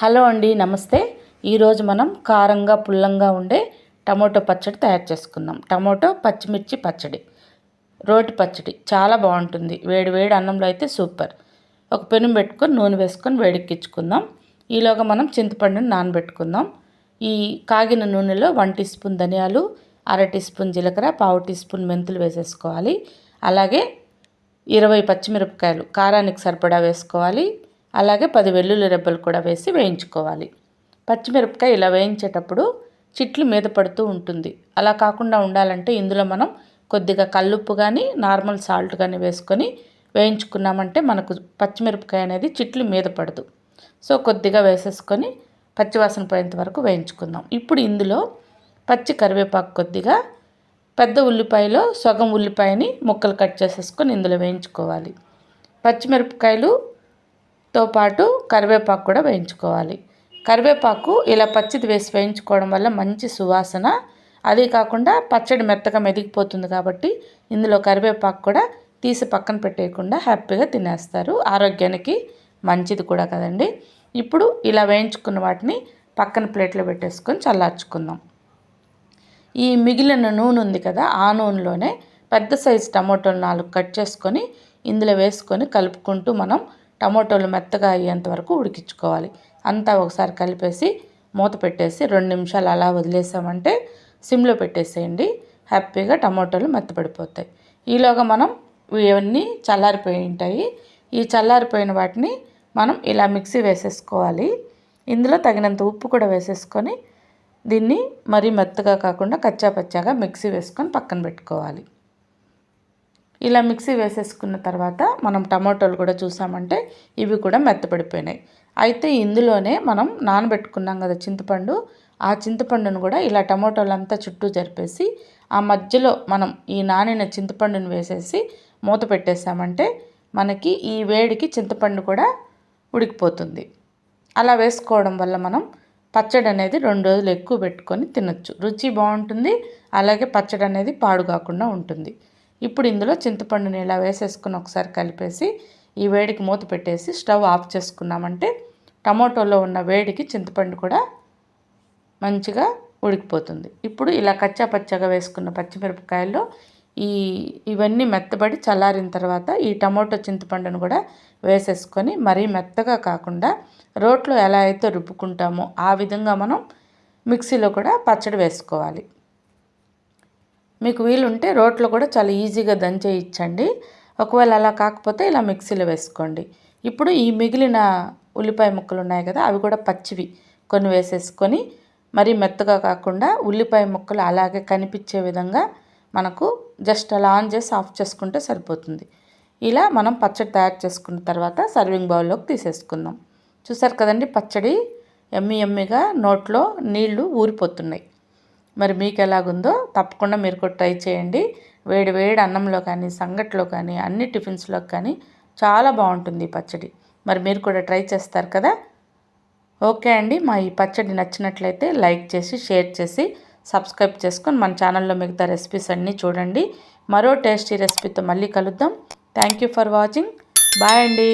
Hello అండి నమస్తే. ఈరోజు మనం కారంగా పుల్లంగా ఉండే టమోటో పచ్చడి తయారు చేసుకుందాం. టమోటో పచ్చిమిర్చి పచ్చడి రోటి పచ్చడి చాలా బాగుంటుంది. వేడి వేడి అన్నంలో అయితే సూపర్. ఒక పెను పెట్టుకొని నూనె వేసుకొని వేడెక్కించుకుందాం. ఈలోగా మనం చింతపండుని నానబెట్టుకుందాం. ఈ కాగిన నూనెలో వన్ టీ స్పూన్ ధనియాలు అర టీ స్పూన్ జీలకర్ర పావు టీ స్పూన్ మెంతులు వేసేసుకోవాలి. అలాగే ఇరవై పచ్చిమిరపకాయలు కారానికి సరిపడా వేసుకోవాలి. అలాగే పది వెల్లుల్లి రెబ్బలు కూడా వేసి వేయించుకోవాలి. పచ్చిమిరపకాయ ఇలా వేయించేటప్పుడు చిట్లు మీద పడుతూ ఉంటుంది. అలా కాకుండా ఉండాలంటే ఇందులో మనం కొద్దిగా కల్లుప్పు కానీ నార్మల్ సాల్ట్ కానీ వేసుకొని వేయించుకున్నామంటే మనకు పచ్చిమిరపకాయ అనేది చిట్లు మీద పడదు. సో కొద్దిగా వేసేసుకొని పచ్చివాసన పోయేంత వరకు వేయించుకుందాం. ఇప్పుడు ఇందులో పచ్చి కరివేపాకు కొద్దిగా పెద్ద ఉల్లిపాయలో సగం ఉల్లిపాయని ముక్కలు కట్ చేసేసుకొని ఇందులో వేయించుకోవాలి. పచ్చిమిరపకాయలు తో పాటు కరివేపాకు కూడా వేయించుకోవాలి. కరివేపాకు ఇలా పచ్చిది వేసి వేయించుకోవడం వల్ల మంచి సువాసన. అదే కాకుండా పచ్చడి మెత్తగా మెదిగిపోతుంది కాబట్టి ఇందులో కరివేపాకు కూడా తీసి పక్కన పెట్టేయకుండా హ్యాపీగా తినేస్తారు. ఆరోగ్యానికి మంచిది కూడా కదండి. ఇప్పుడు ఇలా వేయించుకున్న వాటిని పక్కన ప్లేట్లో పెట్టేసుకొని చల్లార్చుకుందాం. ఈ మిగిలిన నూనె ఉంది కదా ఆ నూనెలోనే పెద్ద సైజు టమోటాలు నాలుగు కట్ చేసుకొని ఇందులో వేసుకొని కలుపుకుంటూ మనం టమాటోలు మెత్తగా అయ్యేంత వరకు ఉడికించుకోవాలి. అంతా ఒకసారి కలిపేసి మూత పెట్టేసి రెండు నిమిషాలు అలా వదిలేసామంటే సిమ్లో పెట్టేసేయండి. హ్యాపీగా టమాటోలు మెత్తపడిపోతాయి ఈలోగా మనం ఇవన్నీ చల్లారిపోయి ఉంటాయి. ఈ చల్లారిపోయిన వాటిని మనం ఇలా మిక్సీ వేసేసుకోవాలి. ఇందులో తగినంత ఉప్పు కూడా వేసేసుకొని దీన్ని మరీ మెత్తగా కాకుండా కచ్చా పచ్చాగా మిక్సీ వేసుకొని పక్కన పెట్టుకోవాలి. ఇలా మిక్సీ వేసేసుకున్న తర్వాత మనం టమాటోలు కూడా చూసామంటే ఇవి కూడా మెత్తపడిపోయినాయి. అయితే ఇందులోనే మనం నానబెట్టుకున్నాం కదా చింతపండు. ఆ చింతపండును కూడా ఇలా టమాటోలంతా చుట్టూ జరిపేసి ఆ మధ్యలో మనం ఈ నానిన చింతపండును వేసేసి మూత పెట్టేసామంటే మనకి ఈ వేడికి చింతపండు కూడా ఉడికిపోతుంది. అలా వేసుకోవడం వల్ల మనం పచ్చడి అనేది రెండు రోజులు ఎక్కువ పెట్టుకొని తినచ్చు. రుచి బాగుంటుంది అలాగే పచ్చడి అనేది పాడు కాకుండా ఉంటుంది. ఇప్పుడు ఇందులో చింతపండుని ఇలా వేసేసుకుని ఒకసారి కలిపేసి ఈ వేడికి మూత పెట్టేసి స్టవ్ ఆఫ్ చేసుకున్నామంటే టమాటోలో ఉన్న వేడికి చింతపండు కూడా మంచిగా ఉడికిపోతుంది. ఇప్పుడు ఇలా కచ్చా పచ్చగా వేసుకున్న పచ్చిమిరపకాయల్లో ఈ ఇవన్నీ మెత్తబడి చల్లారిన తర్వాత ఈ టమాటో చింతపండును కూడా వేసేసుకొని మరీ మెత్తగా కాకుండా రోట్లో ఎలా అయితే రుబ్బుకుంటామో ఆ విధంగా మనం మిక్సీలో కూడా పచ్చడి వేసుకోవాలి. మీకు వీలుంటే రోట్లో కూడా చాలా ఈజీగా దంచేయించండి ఒకవేళ అలా కాకపోతే ఇలా మిక్సీలో వేసుకోండి. ఇప్పుడు ఈ మిగిలిన ఉల్లిపాయ ముక్కలు ఉన్నాయి కదా అవి కూడా పచ్చివి కొన్ని వేసేసుకొని మరీ మెత్తగా కాకుండా ఉల్లిపాయ ముక్కలు అలాగే కనిపించే విధంగా మనకు జస్ట్ అలా ఆన్ చేసి ఆఫ్ చేసుకుంటే సరిపోతుంది. ఇలా మనం పచ్చడి తయారు చేసుకున్న తర్వాత సర్వింగ్ బౌల్లోకి తీసేసుకుందాం. చూసారు కదండి పచ్చడి ఎమ్మి ఎమ్మిగా నోట్లో నీళ్ళు ఊరిపోతున్నాయి. మరి మీకు ఎలాగుందో తప్పకుండా మీరు కూడా ట్రై చేయండి. వేడి వేడి అన్నంలో కానీ సంగట్లో కానీ అన్ని టిఫిన్స్లో కానీ చాలా బాగుంటుంది ఈ పచ్చడి. మరి మీరు కూడా ట్రై చేస్తారు కదా? ఓకే అండి. మా ఈ పచ్చడి నచ్చినట్లయితే లైక్ చేసి షేర్ చేసి సబ్స్క్రైబ్ చేసుకొని మన ఛానల్లో మిగతా రెసిపీస్ అన్నీ చూడండి. మరో టేస్టీ రెసిపీతో మళ్ళీ కలుద్దాం. Thank you for watching. Bye అండి.